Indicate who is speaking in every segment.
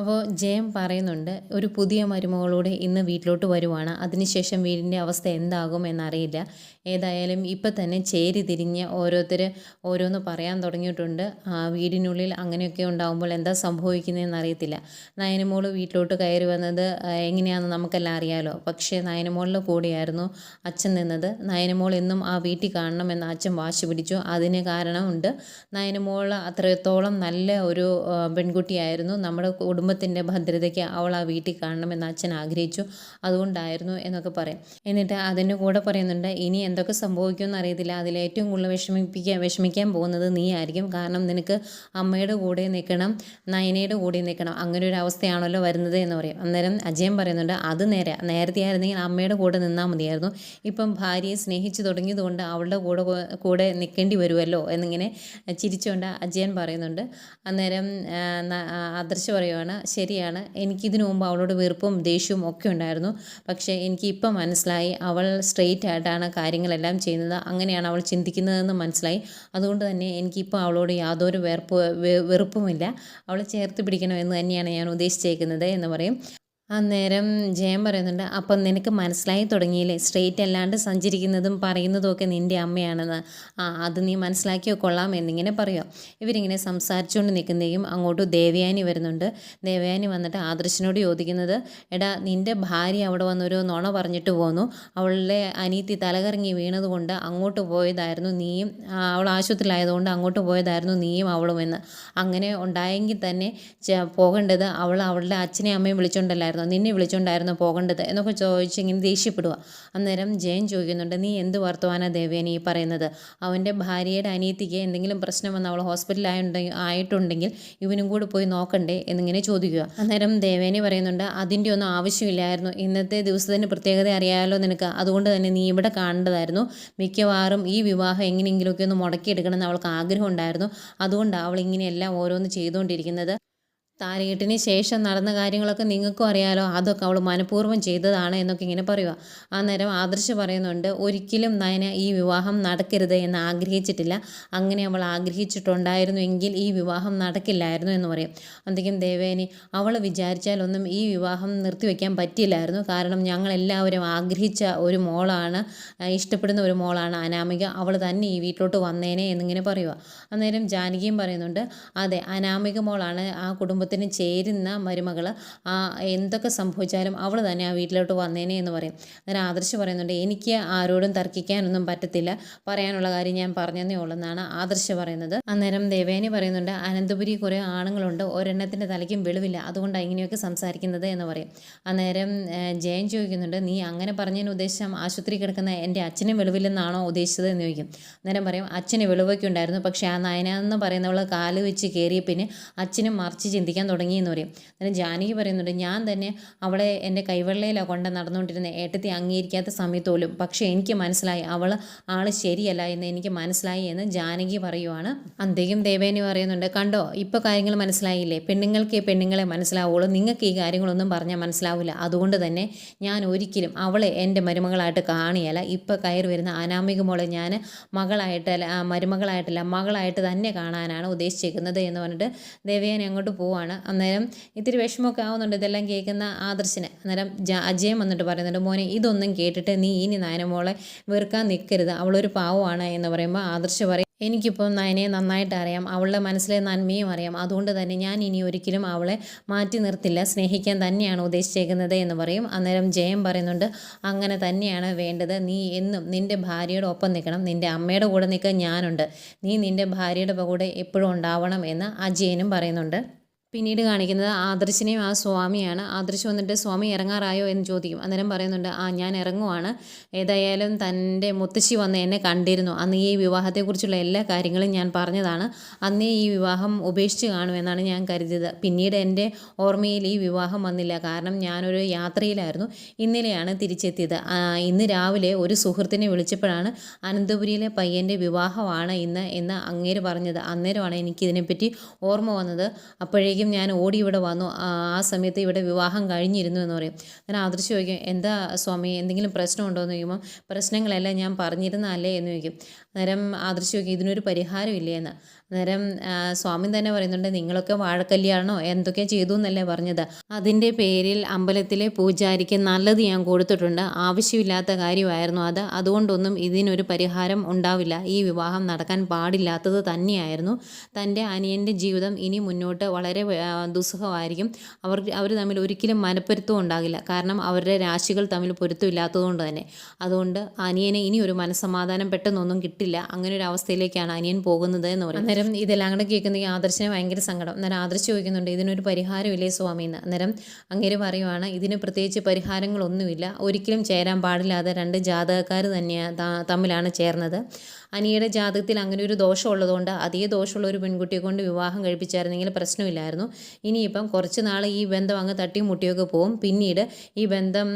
Speaker 1: അപ്പോൾ ജയം പറയുന്നുണ്ട് ഒരു പുതിയ മരുമകളോട് ഇന്ന് വീട്ടിലോട്ട് വരുവാണ്. അതിനുശേഷം വീടിന്റെ അവസ്ഥ എന്താകും എന്നറിയില്ല. ഏതായാലും ഇപ്പം തന്നെ ചേരി തിരിഞ്ഞ് ഓരോരുത്തർ ഓരോന്ന് പറയാൻ തുടങ്ങിയിട്ടുണ്ട്. ആ വീടിനുള്ളിൽ അങ്ങനെയൊക്കെ ഉണ്ടാകുമ്പോൾ എന്താ സംഭവിക്കുന്നതെന്ന് അറിയത്തില്ല. നയനമോൾ വീട്ടിലോട്ട് കയറി വന്നത് എങ്ങനെയാണെന്ന് നമുക്കെല്ലാം അറിയാലോ. പക്ഷേ നയനമോളിന്റെ കൂടെയായിരുന്നു അച്ഛൻ നിന്നത്. നയനമോൾ എന്നും ആ വീട്ടിൽ കാണണമെന്ന് അച്ഛൻ വാശി പിടിച്ചു. അതിന് കാരണമുണ്ട് നയനമോൾ അത്രത്തോളം നല്ല ഒരു പെൺകുട്ടിയായിരുന്നു. നമ്മുടെ കുടുംബത്തിന്റെ ഭദ്രതയ്ക്ക് അവൾ ആ വീട്ടിൽ കാണണമെന്ന് അച്ഛൻ ആഗ്രഹിച്ചു. അതുകൊണ്ടായിരുന്നു എന്നൊക്കെ പറയും. എന്നിട്ട് അതിന്റെ കൂടെ പറയുന്നുണ്ട് ഇനി എന്തൊക്കെ സംഭവിക്കുമെന്ന് അറിയത്തില്ല. അതിൽ ഏറ്റവും കൂടുതൽ വിഷമിപ്പിക്കാൻ വിഷമിക്കാൻ പോകുന്നത് നീ ആയിരിക്കും. കാരണം നിനക്ക് അമ്മയുടെ കൂടെ നിൽക്കണം നയനയുടെ കൂടെ നിൽക്കണം. അങ്ങനെ ഒരു അവസ്ഥയാണല്ലോ വരുന്നത് എന്ന് പറയും. അന്നേരം അജയൻ പറയുന്നുണ്ട് അത് നേരെ നേരത്തെ ആയിരുന്നെങ്കിൽ അമ്മയുടെ കൂടെ നിന്നാൽ മതിയായിരുന്നു. ഇപ്പം ഭാര്യയെ സ്നേഹിച്ചു തുടങ്ങിയതുകൊണ്ട് അവളുടെ കൂടെ കൂടെ നിൽക്കേണ്ടി വരുമല്ലോ എന്നിങ്ങനെ ചിരിച്ചുകൊണ്ട് അജയൻ പറയുന്നുണ്ട്. അന്നേരം ആദർശ് പറയുവാണ് ശരിയാണ് എനിക്കിതിനു മുമ്പ് അവളോട് വെറുപ്പും ദേഷ്യവും ഒക്കെ ഉണ്ടായിരുന്നു. പക്ഷേ എനിക്ക് ഇപ്പം മനസ്സിലായി അവൾ സ്ട്രെയിറ്റ് ആയിട്ടാണ് കാര്യങ്ങളെല്ലാം ചെയ്യുന്നത്. അങ്ങനെയാണ് അവൾ ചിന്തിക്കുന്നതെന്ന് മനസ്സിലായി. അതുകൊണ്ട് തന്നെ എനിക്കിപ്പോൾ അവളോട് യാതൊരു വെറുപ്പ് വെറുപ്പുമില്ല. അവളെ ചേർത്ത് പിടിക്കണമെന്ന് തന്നെയാണ് ഞാൻ ഉദ്ദേശിച്ചേക്കുന്നത് എന്ന് പറയും. അന്നേരം ജയൻ പറയുന്നുണ്ട് അപ്പം നിനക്ക് മനസ്സിലായി തുടങ്ങിയില്ലേ? സ്ട്രെയിറ്റ് അല്ലാണ്ട് സഞ്ചരിക്കുന്നതും പറയുന്നതും ഒക്കെ നിന്റെ അമ്മയാണെന്ന്. ആ അത് നീ മനസ്സിലാക്കിയോ? കൊള്ളാം എന്നിങ്ങനെ പറയുക ഇവരിങ്ങനെ സംസാരിച്ചുകൊണ്ട് നിൽക്കുന്നതും അങ്ങോട്ട് ദേവയാനി വരുന്നുണ്ട്. ദേവയാനി വന്നിട്ട് ആദർശനോട് ചോദിക്കുന്നത് എടാ നിന്റെ ഭാര്യ അവിടെ വന്നൊരു നുണ പറഞ്ഞിട്ട് പോന്നു. അവളുടെ അനീത്തി തലകറങ്ങി വീണതുകൊണ്ട് അങ്ങോട്ട് പോയതായിരുന്നു നീയും അവൾ ആശുപത്രിയിലായതുകൊണ്ട് അങ്ങോട്ട് പോയതായിരുന്നു നീയും അവളും എന്ന് അങ്ങനെ ഉണ്ടായെങ്കിൽ തന്നെ പോകേണ്ടത് അവൾ അവളുടെ അച്ഛനെയും അമ്മയും വിളിച്ചോണ്ടല്ലായിരുന്നു നിന്നെ വിളിച്ചുകൊണ്ടായിരുന്നോ പോകേണ്ടത് എന്നൊക്കെ ചോദിച്ച് ഇങ്ങനെ ദേഷ്യപ്പെടുക അന്നേരം ജയൻ ചോദിക്കുന്നുണ്ട് നീ എന്ത് വർത്തമാന ദേവേനി ഈ പറയുന്നത്? അവന്റെ ഭാര്യയുടെ അനിയത്തിക്ക് എന്തെങ്കിലും പ്രശ്നം വന്ന് അവൾ ഹോസ്പിറ്റലായിട്ടുണ്ടെങ്കിൽ ആയിട്ടുണ്ടെങ്കിൽ ഇവനും കൂടി പോയി നോക്കണ്ടേ? എന്നിങ്ങനെ ചോദിക്കുക അന്നേരം ദേവേനി പറയുന്നുണ്ട് അതിന്റെ ഒന്നും ആവശ്യമില്ലായിരുന്നു. ഇന്നത്തെ ദിവസത്തിന് പ്രത്യേകത അറിയാമല്ലോ നിനക്ക്. അതുകൊണ്ട് തന്നെ നീ ഇവിടെ കാണേണ്ടതായിരുന്നു. മിക്കവാറും ഈ വിവാഹം എങ്ങനെയെങ്കിലുമൊക്കെ ഒന്ന് മുടക്കിയെടുക്കണമെന്ന് അവൾക്ക് ആഗ്രഹം ഉണ്ടായിരുന്നു. അതുകൊണ്ടാണ് അവൾ ഇങ്ങനെയെല്ലാം ഓരോന്ന് ചെയ്തുകൊണ്ടിരിക്കുന്നത്. താലികെട്ടിന് ശേഷം നടന്ന കാര്യങ്ങളൊക്കെ നിങ്ങൾക്കും അറിയാലോ. അതൊക്കെ അവൾ മനഃപൂർവം ചെയ്തതാണ് എന്നൊക്കെ ഇങ്ങനെ പറയുക അന്നേരം ആദർശ് പറയുന്നുണ്ട് ഒരിക്കലും നയന ഈ വിവാഹം നടക്കരുത് എന്ന് ആഗ്രഹിച്ചിട്ടില്ല. അങ്ങനെ അവൾ ആഗ്രഹിച്ചിട്ടുണ്ടായിരുന്നു എങ്കിൽ ഈ വിവാഹം നടക്കില്ലായിരുന്നു എന്ന് പറയും. അന്തിക്കും ദേവേനി അവൾ വിചാരിച്ചാലൊന്നും ഈ വിവാഹം നിർത്തിവെക്കാൻ പറ്റില്ലായിരുന്നു. കാരണം ഞങ്ങളെല്ലാവരും ആഗ്രഹിച്ച ഒരു മോളാണ് ഇഷ്ടപ്പെടുന്ന ഒരു മോളാണ് അനാമിക. അവൾ തന്നെ ഈ വീട്ടിലോട്ട് വന്നേനെ എന്നിങ്ങനെ പറയുക അന്നേരം ജാനകിയും പറയുന്നുണ്ട് അതെ അനാമിക മോളാണ് ആ കുടുംബത്തിന് ചേരുന്ന മരുമകൾ ആ എന്തൊക്കെ സംഭവിച്ചാലും അവൾ തന്നെ ആ വീട്ടിലോട്ട് വന്നേനെ എന്ന് പറയും. അന്നേരം ആദർശ് പറയുന്നുണ്ട് എനിക്ക് ആരോടും തർക്കിക്കാനൊന്നും പറ്റത്തില്ല. പറയാനുള്ള കാര്യം ഞാൻ പറഞ്ഞതേ ഉള്ളൂ എന്നാണ് ആദർശ് പറയുന്നത്. അന്നേരം ദേവേനി പറയുന്നുണ്ട് അനന്തപുരി കുറേ ആണുങ്ങളുണ്ട്. ഒരെണ്ണത്തിന്റെ തലയ്ക്കും വെളിവില്ല. അതുകൊണ്ടാണ് ഇങ്ങനെയൊക്കെ സംസാരിക്കുന്നത് എന്ന് പറയും. അന്നേരം ജയൻ ചോദിക്കുന്നുണ്ട് നീ അങ്ങനെ പറഞ്ഞതിന് ഉദ്ദേശം ആശുപത്രി കിടക്കുന്ന എന്റെ അച്ഛനും വെളിവില്ലെന്നാണോ ഉദ്ദേശിച്ചത്? എന്ന് ചോദിക്കും. അന്നേരം പറയും അച്ഛന് വെളിവൊക്കെ ഉണ്ടായിരുന്നു. പക്ഷേ ആ നയന എന്ന് പറയുന്നവൾ കാൽ വെച്ച് കയറിയ പിന്നെ അച്ഛനും മറിച്ച് ചിന്തിക്കാൻ തുടങ്ങി എന്ന് പറയും. അന്നേരം ജാനകി പറയുന്നുണ്ട് ഞാൻ തന്നെ അവളെ എന്റെ കൈവെള്ളയിലാണ് കൊണ്ട് നടന്നുകൊണ്ടിരുന്നത് ഏട്ടത്തി അംഗീകരിക്കാത്ത സമയത്ത് പോലും. പക്ഷേ എനിക്ക് മനസ്സിലായി അവൾ ആൾ ശരിയല്ല എന്ന് എനിക്ക് മനസ്സിലായി എന്ന് ജാനകി പറയുവാണ്. അന്തേക്കും ദേവേനി പറയുന്നുണ്ട് കണ്ടോ ഇപ്പോൾ കാര്യങ്ങൾ മനസ്സിലായില്ലേ? പെണ്ണുങ്ങൾക്ക് പെണ്ണുങ്ങളെ മനസ്സിലാവുള്ളൂ. നിങ്ങൾക്ക് ഈ കാര്യങ്ങളൊന്നും പറഞ്ഞാൽ മനസ്സിലാവില്ല അതുകൊണ്ട് തന്നെ ഞാൻ ഒരിക്കലും അവളെ എന്റെ മരുമകളായിട്ട് കാണിയല്ല. ഇപ്പോൾ കയറി വരുന്ന അനാമിക മോളെ ഞാൻ മകളായിട്ടല്ല മരുമകളായിട്ടല്ല മകളായിട്ട് തന്നെ കാണാനാണ് ഉദ്ദേശിച്ചിരിക്കുന്നത് എന്ന് പറഞ്ഞിട്ട് ദേവയാനി അങ്ങോട്ട് പോവാണ്. അന്നേരം ഇത്തിരി വിഷമമൊക്കെ ആവുന്നുണ്ട് ഇതെല്ലാം കേൾക്കുന്ന ആദർശിന്. അന്നേരം അജയം വന്നിട്ട് പറയുന്നുണ്ട് മോനെ ഇതൊന്നും കേട്ടിട്ട് നീ ഇനി നയനമോളെ വെറുക്കാൻ നിൽക്കരുത്. അവളൊരു പാവമാണ് എന്ന് പറയുമ്പോൾ ആദർശ് പറയും എനിക്കിപ്പം നയനയെ നന്നായിട്ട് അറിയാം. അവളുടെ മനസ്സിലെ നന്മയും അറിയാം. അതുകൊണ്ട് തന്നെ ഞാൻ ഇനി ഒരിക്കലും അവളെ മാറ്റി നിർത്തില്ല. സ്നേഹിക്കാൻ തന്നെയാണ് ഉദ്ദേശിച്ചേക്കുന്നത് എന്ന് പറയും. അന്നേരം ജയം പറയുന്നുണ്ട് അങ്ങനെ തന്നെയാണ് വേണ്ടത്. നീ എന്നും നിന്റെ ഭാര്യയുടെ ഒപ്പം നിൽക്കണം. നിന്റെ അമ്മയുടെ കൂടെ നിൽക്കാൻ ഞാനുണ്ട്. നീ നിന്റെ ഭാര്യയുടെ കൂടെ എപ്പോഴും ഉണ്ടാവണം എന്ന് അജയനും പറയുന്നുണ്ട്. പിന്നീട് കാണിക്കുന്നത് ആദർശിനെയും ആ സ്വാമിയാണ്. ആദർശ് വന്നിട്ട് സ്വാമി ഇറങ്ങാറായോ? എന്ന് ചോദിക്കും. അന്നേരം പറയുന്നുണ്ട് ആ ഞാൻ ഇറങ്ങുവാണ്. ഏതായാലും തന്റെ മുത്തശ്ശി വന്ന് എന്നെ കണ്ടിരുന്നു. അന്ന് ഈ വിവാഹത്തെക്കുറിച്ചുള്ള എല്ലാ കാര്യങ്ങളും ഞാൻ പറഞ്ഞതാണ്. അന്നേ ഈ വിവാഹം ഉപേക്ഷിച്ച് കാണുമെന്നാണ് ഞാൻ കരുതിയത്. പിന്നീട് എന്റെ ഓർമ്മയിൽ ഈ വിവാഹം വന്നില്ല. കാരണം ഞാനൊരു യാത്രയിലായിരുന്നു. ഇന്നലെയാണ് തിരിച്ചെത്തിയത്. ഇന്ന് രാവിലെ ഒരു സുഹൃത്തിനെ വിളിച്ചപ്പോഴാണ് അനന്തപുരിയിലെ പയ്യന്റെ വിവാഹമാണ് ഇന്ന് എന്ന് അങ്ങേര് പറഞ്ഞത്. അന്നേരമാണ് എനിക്കിതിനെപ്പറ്റി ഓർമ്മ വന്നത്. അപ്പോഴേക്കും അപ്പോഴത്തേക്കും ഞാൻ ഓടി ഇവിടെ വന്നു. ആ ആ സമയത്ത് ഇവിടെ വിവാഹം കഴിഞ്ഞിരുന്നു എന്ന് പറയും. ഞാൻ ആദർശ് ചോദിക്കും എന്താ സ്വാമി എന്തെങ്കിലും പ്രശ്നമുണ്ടോ? എന്ന് ചോദിക്കുമ്പോൾ പ്രശ്നങ്ങളെല്ലാം ഞാൻ പറഞ്ഞിരുന്നല്ലേ എന്ന് ചോദിക്കും. അന്നേരം ആദർശ് ചോദിക്കും ഇതിനൊരു പരിഹാരം ഇല്ലേ എന്ന് അന്നേരം സ്വാമി തന്നെ പറയുന്നുണ്ട് നിങ്ങളൊക്കെ വാഴക്കല്യാണോ? എന്തൊക്കെ ചെയ്തു എന്നല്ലേ പറഞ്ഞത്? അതിന്റെ പേരിൽ അമ്പലത്തിലെ പൂജാരിക്ക് നല്ലത് ഞാൻ കൊടുത്തിട്ടുണ്ട്. ആവശ്യമില്ലാത്ത കാര്യമായിരുന്നു അത്. അതുകൊണ്ടൊന്നും ഇതിനൊരു പരിഹാരം ഉണ്ടാവില്ല. ഈ വിവാഹം നടക്കാൻ പാടില്ലാത്തത് തന്നെയായിരുന്നു. തന്റെ അനിയന്റെ ജീവിതം ഇനി മുന്നോട്ട് വളരെ ദുസ്സഹമായിരിക്കും. അവർ അവർ തമ്മിൽ ഒരിക്കലും മനപ്പൊരുത്തവും ഉണ്ടാകില്ല. കാരണം അവരുടെ രാശികൾ തമ്മിൽ പൊരുത്തമില്ലാത്തതുകൊണ്ട് തന്നെ. അതുകൊണ്ട് അനിയനെ ഇനി ഒരു മനസ്സമാധാനം പെട്ടെന്നൊന്നും കിട്ടില്ല. അങ്ങനെ ഒരു അവസ്ഥയിലേക്കാണ് അനിയൻ പോകുന്നത് എന്ന് പറയും അന്നേരം ഇതെല്ലാം കൂടെ കേൾക്കുന്ന ഈ ആദർശിന് ഭയങ്കര സങ്കടം. അന്നേരം ആദർശ് ചോദിക്കുന്നുണ്ട് ഇതിനൊരു പരിഹാരമില്ലേ സ്വാമി എന്ന് അന്നേരം അങ്ങേര് പറയുവാണ് ഇതിന് പ്രത്യേകിച്ച് പരിഹാരങ്ങളൊന്നുമില്ല. ഒരിക്കലും ചേരാൻ പാടില്ലാതെ രണ്ട് ജാതകക്കാർ തന്നെയാണ് തമ്മിലാണ് ചേർന്നത്. അനിയുടെ ജാതകത്തിൽ അങ്ങനെ ഒരു ദോഷം ഉള്ളതുകൊണ്ട് അതേ ദോഷമുള്ള ഒരു പെൺകുട്ടിയെ കൊണ്ട് വിവാഹം കഴിപ്പിച്ചായിരുന്നെങ്കിൽ പ്രശ്നമില്ലായിരുന്നു. ഇനിയിപ്പം കുറച്ച് നാൾ ഈ ബന്ധം അങ്ങ് തട്ടിയും മുട്ടിയൊക്കെ പോകും പിന്നീട് ഈ ബന്ധം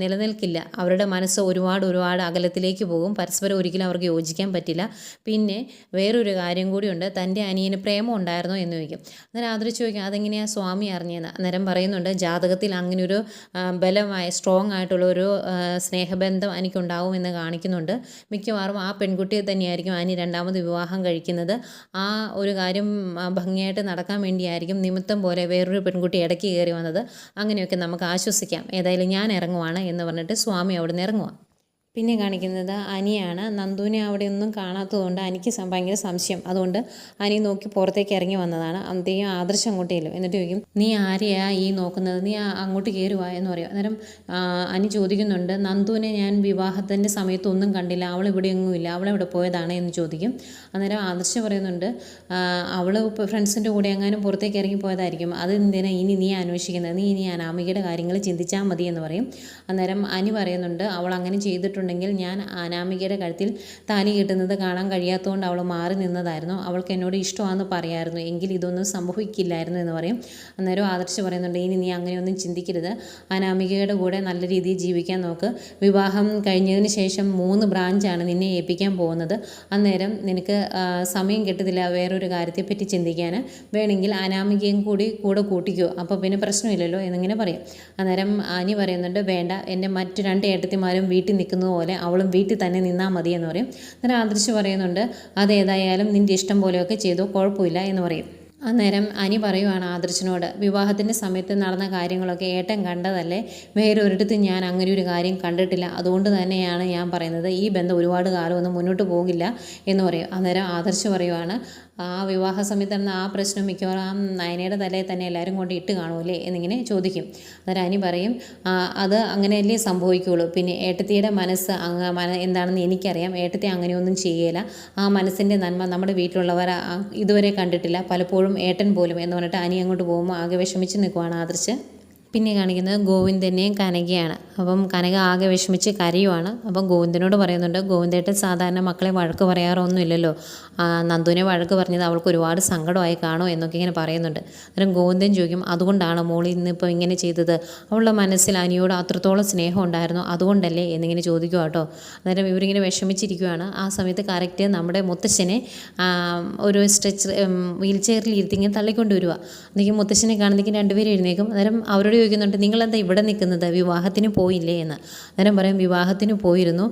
Speaker 1: നിലനിൽക്കില്ല. അവരുടെ മനസ്സ് ഒരുപാട് ഒരുപാട് അകലത്തിലേക്ക് പോകും. പരസ്പരം ഒരിക്കലും അവർക്ക് യോജിക്കാൻ പറ്റില്ല. പിന്നെ വേറൊരു കാര്യം കൂടിയുണ്ട്. തന്റെ അനിയന് പ്രേമം ഉണ്ടായിരുന്നോ എന്ന് ചോദിക്കും. അന്നേരം ആദരിച്ച് ചോദിക്കും അതെങ്ങനെയാണ് സ്വാമി അറിഞ്ഞതെന്ന് അന്നേരം പറയുന്നുണ്ട് ജാതകത്തിൽ അങ്ങനെ ഒരു ബലമായ സ്ട്രോങ് ആയിട്ടുള്ള ഒരു സ്നേഹബന്ധം എനിക്കുണ്ടാവും എന്ന് കാണിക്കുന്നുണ്ട്. മിക്കവാറും ആ പെൺകുട്ടിയെ തന്നെയായിരിക്കും ആനി രണ്ടാമത് വിവാഹം കഴിക്കുന്നത്. ആ ഒരു കാര്യം ഭംഗിയായിട്ട് നടക്കാൻ വേണ്ടിയായിരിക്കും നിമിത്തം പോലെ വേറൊരു പെൺകുട്ടി ഇടയ്ക്ക് കയറി വന്നത്. അങ്ങനെയൊക്കെ നമുക്ക് ആശ്വസിക്കാം. ഏതായാലും ഞാൻ ഇറങ്ങുവാണ് എന്ന് പറഞ്ഞിട്ട് സ്വാമി അവിടെ നിന്ന് ഇറങ്ങുക പിന്നെ കാണിക്കുന്നത് അനിയാണ്. നന്ദുവിനെ അവിടെ ഒന്നും കാണാത്തതുകൊണ്ട് അനിക്ക് ഭയങ്കര സംശയം. അതുകൊണ്ട് അനി നോക്കി പുറത്തേക്ക് ഇറങ്ങി വന്നതാണ്. അന്നത്തേക്കും ആദർശം അങ്ങോട്ട് എന്നിട്ട് ചോദിക്കും നീ ആരെയാ ഈ നോക്കുന്നത്? നീ അങ്ങോട്ട് കയറുവാ എന്ന് പറയും. അന്നേരം അനി ചോദിക്കുന്നുണ്ട് നന്ദുവിനെ ഞാൻ വിവാഹത്തിന്റെ സമയത്ത് ഒന്നും കണ്ടില്ല. അവൾ ഇവിടെ എങ്ങുമില്ല അവൾ എവിടെ പോയതാണ്? എന്ന് ചോദിക്കും. അന്നേരം ആദർശം പറയുന്നുണ്ട് അവൾ ഫ്രണ്ട്സിന്റെ കൂടെ എങ്ങാനും പുറത്തേക്ക് ഇറങ്ങി പോയതായിരിക്കും. അത് എന്തിനാ ഇനി നീ അന്വേഷിക്കുന്നത്? നീ ഇനി അനാമികയുടെ കാര്യങ്ങൾ ചിന്തിച്ചാൽ മതി എന്ന് പറയും. അന്നേരം അനി പറയുന്നുണ്ട് അവൾ അങ്ങനെ ചെയ്തിട്ടുണ്ടെങ്കിൽ ഞാൻ അനാമികയുടെ കഴുത്തിൽ താലി കിട്ടുന്നത് കാണാൻ കഴിയാത്തതുകൊണ്ട് അവൾ മാറി നിന്നതായിരുന്നു. അവൾക്ക് എന്നോട് ഇഷ്ടമാണെന്ന് പറയായിരുന്നു. എങ്കിൽ ഇതൊന്നും സംഭവിക്കില്ലായിരുന്നു എന്ന് പറയും. അന്നേരം ആദർശ് പറയുന്നുണ്ട് ഇനി നീ അങ്ങനെയൊന്നും ചിന്തിക്കരുത്. അനാമികയുടെ കൂടെ നല്ല രീതിയിൽ ജീവിക്കാൻ നോക്ക്. വിവാഹം കഴിഞ്ഞതിന് ശേഷം മൂന്ന് ബ്രാഞ്ചാണ് നിന്നെ ഏൽപ്പിക്കാൻ പോകുന്നത്. അന്നേരം നിനക്ക് സമയം കിട്ടത്തില്ല വേറൊരു കാര്യത്തെപ്പറ്റി ചിന്തിക്കാൻ. വേണമെങ്കിൽ അനാമികയും കൂടി കൂടെ കൂട്ടിക്കോ. അപ്പോൾ പിന്നെ പ്രശ്നമില്ലല്ലോ എന്നിങ്ങനെ പറയും. അന്നേരം അനി പറയുന്നുണ്ട് വേണ്ട. എന്റെ മറ്റു രണ്ട് ഏട്ടത്തിമാരും വീട്ടിൽ നിൽക്കുന്നത് പോലെ അവളും വീട്ടിൽ തന്നെ നിന്നാൽ മതി എന്ന് പറയും. അന്നേരം ആദർശ് പറയുന്നുണ്ട് അതേതായാലും നിന്റെ ഇഷ്ടം പോലെയൊക്കെ ചെയ്തോ കുഴപ്പമില്ല എന്ന് പറയും. അന്നേരം അനി പറയുവാണ് ആദർശിനോട് വിവാഹത്തിന്റെ സമയത്ത് നടന്ന കാര്യങ്ങളൊക്കെ ഏട്ടൻ കണ്ടതല്ലേ? വേറെ ഒരിടത്ത് ഞാൻ അങ്ങനെ ഒരു കാര്യം കണ്ടിട്ടില്ല. അതുകൊണ്ട് തന്നെയാണ് ഞാൻ പറയുന്നത് ഈ ബന്ധം ഒരുപാട് കാലമൊന്നും മുന്നോട്ട് പോകില്ല എന്ന് പറയും. അന്നേരം ആദർശ് പറയുവാണ് ആ വിവാഹ സമയത്ത് നടന്ന ആ പ്രശ്നം മിക്കവാറും നയനയുടെ തലയിൽ തന്നെ എല്ലാവരും കൊണ്ട് ഇട്ട് കാണുമല്ലേ എന്നിങ്ങനെ ചോദിക്കും. അന്നേരം അനി പറയും അത് അങ്ങനെയല്ലേ സംഭവിക്കുകയുള്ളൂ പിന്നെ ഏട്ടത്തിയുടെ മനസ്സ് അങ്ങ് മന എന്താണെന്ന് എനിക്കറിയാം. ഏട്ടത്തി അങ്ങനെയൊന്നും ചെയ്യേല. ആ മനസ്സിന്റെ നന്മ നമ്മുടെ വീട്ടിലുള്ളവർ ഇതുവരെ കണ്ടിട്ടില്ല. പലപ്പോഴും ഏട്ടൻ പോലും എന്ന് പറഞ്ഞിട്ട് അനി അങ്ങോട്ട് പോകുമ്പോൾ ആകെ വിഷമിച്ച് നിൽക്കുവാണ് ആദർശ്. പിന്നെ കാണിക്കുന്നത് ഗോവിന്ദനെയും കനകയാണ്. അപ്പം കനക ആകെ വിഷമിച്ച് കരയുവാണ്. അപ്പം ഗോവിന്ദനോട് പറയുന്നുണ്ട് ഗോവിന്ദേട്ടൻ സാധാരണ മക്കളെ വഴക്ക് പറയാറൊന്നുമില്ലല്ലോ. നന്ദുവിനെ വഴക്ക് പറഞ്ഞത് അവൾക്ക് ഒരുപാട് സങ്കടമായി കാണോ എന്നൊക്കെ ഇങ്ങനെ പറയുന്നുണ്ട്. അന്നേരം ഗോവിന്ദൻ ചോദിക്കും അതുകൊണ്ടാണ് മോളി ഇന്നിപ്പോൾ ഇങ്ങനെ ചെയ്തത്? അവളുടെ മനസ്സിൽ അനിയോട് അത്രത്തോളം സ്നേഹം ഉണ്ടായിരുന്നു? അതുകൊണ്ടല്ലേ? എന്നിങ്ങനെ ചോദിക്കുക കേട്ടോ. അന്നേരം ഇവരിങ്ങനെ വിഷമിച്ചിരിക്കുകയാണ് ആ സമയത്ത് കറക്റ്റ് നമ്മുടെ മുത്തശ്ശനെ ഒരു സ്ട്രെച്ചർ വീൽ ചെയറിൽ ഇരുത്തി ഇങ്ങനെ തള്ളിക്കൊണ്ട് വരിക അന്നേക്കും മുത്തശ്ശനെ കാണുന്നേക്കും രണ്ടുപേരും എഴുന്നേക്കും അന്നേരം അവരോട് ചോദിക്കുന്നുണ്ട് നിങ്ങളെന്താ ഇവിടെ നിൽക്കുന്നത്? വിവാഹത്തിന് പോയില്ലേ എന്ന്. അന്നേരം പറയും വിവാഹത്തിന് പോയിരുന്നു.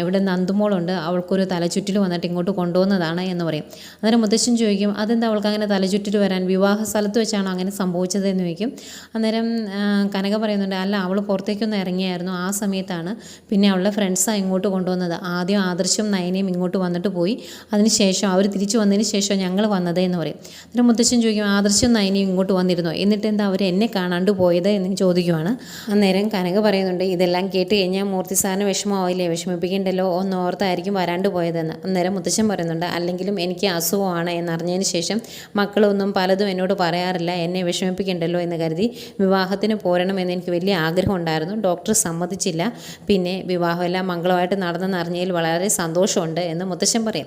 Speaker 1: ഇവിടെ നന്ദുമോളുണ്ട്. അവൾക്കൊരു തലചുറ്റിൽ വന്നിട്ട് ഇങ്ങോട്ട് കൊണ്ടുവന്നതാണ് എന്ന് പറയും. അന്നേരം മുത്തശ്ശൻ ചോദിക്കും അതെന്താ അവൾക്ക് അങ്ങനെ തലചുറ്റിൽ വരാൻ? വിവാഹ സ്ഥലത്ത് വെച്ചാണോ അങ്ങനെ സംഭവിച്ചത്? എന്ന് ചോദിക്കും. അന്നേരം കനക പറയുന്നുണ്ട് അല്ല അവൾ പുറത്തേക്കൊന്ന് ഇറങ്ങിയായിരുന്നു ആ സമയത്താണ്. പിന്നെ അവളുടെ ഫ്രണ്ട്സാണ് ഇങ്ങോട്ട് കൊണ്ടുവന്നത്. ആദ്യം ആദർശം നയനയും ഇങ്ങോട്ട് വന്നിട്ട് പോയി. അതിനുശേഷം അവർ തിരിച്ചു വന്നതിന് ശേഷം ഞങ്ങൾ വന്നത് എന്ന് പറയും. അന്നേരം മുത്തശ്ശൻ ചോദിക്കും ആദർശം നയനയും ഇങ്ങോട്ട് വന്നിരുന്നു? എന്നിട്ട് എന്താ അവർ എന്നെ കാണാണ്ട് പോയത്? എന്ന് ചോദിക്കുവാണ്. അന്നേരം കനക പറയുന്നുണ്ട് ഇതെല്ലാം കേട്ട് കഴിഞ്ഞാൽ മൂർത്തി സാറിന് വിഷമമാവില്ലേ? വിഷമിപ്പിക്കേണ്ടല്ലോ? ഒന്ന് ഓർത്തായിരിക്കും വരാണ്ട് പോയതെന്ന്. അന്നേരം മുത്തശ്ശൻ പറയുന്നുണ്ട് അല്ലെങ്കിലും എനിക്ക് അസുഖമാണ് എന്നറിഞ്ഞതിന് ശേഷം മക്കളൊന്നും പലതും എന്നോട് പറയാറില്ല. എന്നെ വിഷമിപ്പിക്കേണ്ടല്ലോ എന്ന് കരുതി വിവാഹത്തിന് പോരണമെന്ന് എനിക്ക് വലിയ ആഗ്രഹം ഉണ്ടായിരുന്നു. ഡോക്ടർ സമ്മതിച്ചില്ല. പിന്നെ വിവാഹമെല്ലാം മംഗളമായിട്ട് നടന്നെന്ന് അറിഞ്ഞതിൽ വളരെ സന്തോഷമുണ്ട് എന്ന് മുത്തശ്ശൻ പറയും.